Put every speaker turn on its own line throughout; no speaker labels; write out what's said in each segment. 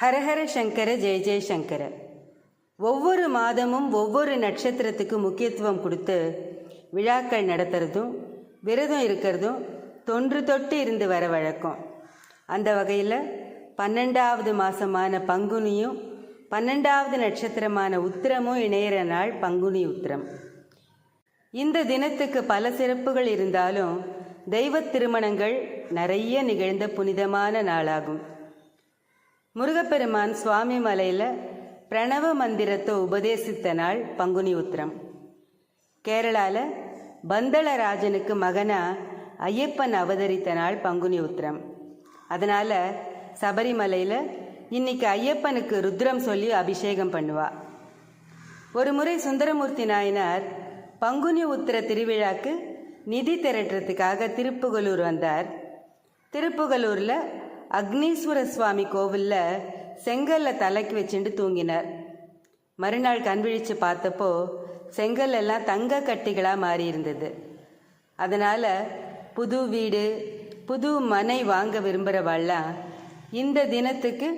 ஹரஹர சங்கர ஜெய ஜெயசங்கர ஒவ்வொரு மாதமும் ஒவ்வொரு நட்சத்திரத்துக்கு முக்கியத்துவம் கொடுத்து விழாக்கள் நடத்துறதும் விரதம் இருக்கிறதும் தொன்று தொட்டு இருந்து வர வழக்கம். அந்த வகையில் பன்னெண்டாவது மாதமான பங்குனியும் பன்னெண்டாவது நட்சத்திரமான உத்திரமும் இணையிற நாள் பங்குனி உத்திரம். இந்த தினத்துக்கு பல சிறப்புகள் இருந்தாலும் தெய்வ திருமணங்கள் நிறைய நிகழ்ந்த புனிதமான நாளாகும். முருகப்பெருமான் சுவாமி மலையில் பிரணவ மந்திரத்தை உபதேசித்த நாள் பங்குனி உத்திரம். கேரளால பந்தளராஜனுக்கு மகனா ஐயப்பன் அவதரித்த நாள் பங்குனி உத்திரம். அதனால சபரிமலையில் இன்னைக்கு ஐயப்பனுக்கு ருத்ரம் சொல்லி அபிஷேகம் பண்ணுவா. ஒரு முறை சுந்தரமூர்த்தி நாயனார் பங்குனி உத்திர திருவிழாக்கு நிதி திரட்டுறதுக்காக திருப்புகலூர் வந்தார். திருப்புகலூரில் அக்னீஸ்வர சுவாமி கோவிலில் செங்கல்ல தலைக்கு வச்சுட்டு தூங்கினார். மறுநாள் கண்விழிச்சு பார்த்தப்போ செங்கல் எல்லாம் தங்க கட்டிகளாக மாறி இருந்தது. அதனால் புது வீடு புது மனை வாங்க விரும்புகிறவாள்லாம் இந்த தினத்துக்கு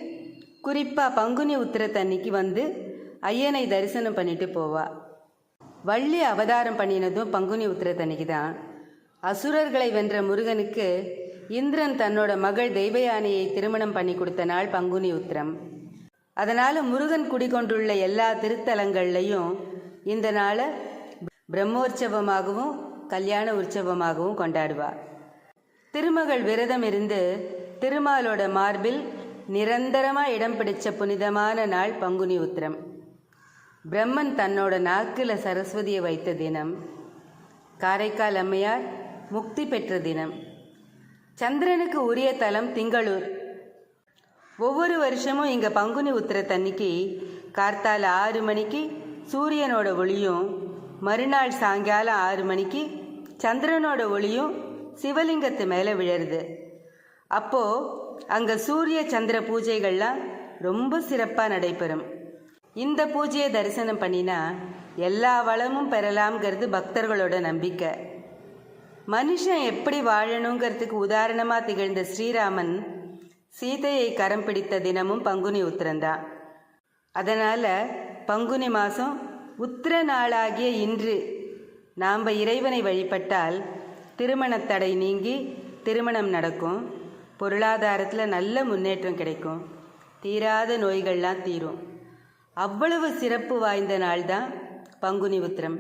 குறிப்பாக பங்குனி உத்திரத்தன்னைக்கு வந்து ஐயனை தரிசனம் பண்ணிட்டு போவா. வள்ளி அவதாரம் பண்ணினதும் பங்குனி உத்திர தண்ணிக்கு தான் அசுரர்களை வென்ற முருகனுக்கு இந்திரன் தன்னோட மகள் தெய்வயானையை திருமணம் பண்ணி கொடுத்த நாள் பங்குனி உத்திரம். அதனால முருகன் குடிகொண்டுள்ள எல்லா திருத்தலங்கள்லையும் இந்த நாளை பிரம்மோற்சவமாகவும் கல்யாண உற்சவமாகவும் கொண்டாடுவார். திருமகள் விரதம் இருந்து திருமாலோட மார்பில் நிரந்தரமா இடம் பிடிச்ச புனிதமான நாள் பங்குனி உத்திரம். பிரம்மன் தன்னோட நாக்கில் சரஸ்வதியை வைத்த தினம். காரைக்கால் அம்மையார் முக்தி பெற்ற தினம். சந்திரனுக்கு உரிய தலம் திங்களூர். ஒவ்வொரு வருஷமும் இங்கே பங்குனி உத்திரத்தன்னைக்கு கார்த்தால ஆறு மணிக்கு சூரியனோட ஒளியும் மறுநாள் சாயங்காலம் ஆறு மணிக்கு சந்திரனோட ஒளியும் சிவலிங்கத்து மேலே விழருது. அப்போது அங்கே சூரிய சந்திர பூஜைகள்லாம் ரொம்ப சிறப்பாக நடைபெறும். இந்த பூஜையை தரிசனம் பண்ணினா எல்லா வளமும் பெறலாம்ங்கிறது பக்தர்களோட நம்பிக்கை. மனுஷன் எப்படி வாழணுங்கிறதுக்கு உதாரணமாக திகழ்ந்த ஸ்ரீராமன் சீதையை கரம் பிடித்த தினமும் பங்குனி உத்திரம்தான் அதனால் பங்குனி மாதம் உத்திர நாளாகிய இன்று நாம் இறைவனை வழிபட்டால் திருமணத்தடை நீங்கி திருமணம் நடக்கும். பொருளாதாரத்தில் நல்ல முன்னேற்றம் கிடைக்கும். தீராத நோய்கள்லாம் தீரும். அவ்வளவு சிறப்பு வாய்ந்த நாள் தான் பங்குனி உத்திரம்.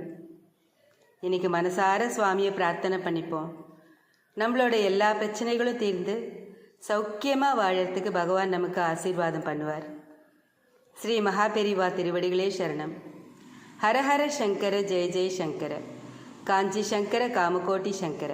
இன்னைக்கு மனசார சுவாமியை பிரார்த்தனை பண்ணிப்போம். நம்மளோட எல்லா பிரச்சனைகளும் தீர்ந்து சௌக்கியமாக வாழறதுக்கு பகவான் நமக்கு ஆசீர்வாதம் பண்ணுவார். ஸ்ரீ மகாபெரிவா திருவடிகளே சரணம். ஹரஹர சங்கர ஜெய ஜெய சங்கர. காஞ்சி சங்கர காமகோட்டி சங்கர.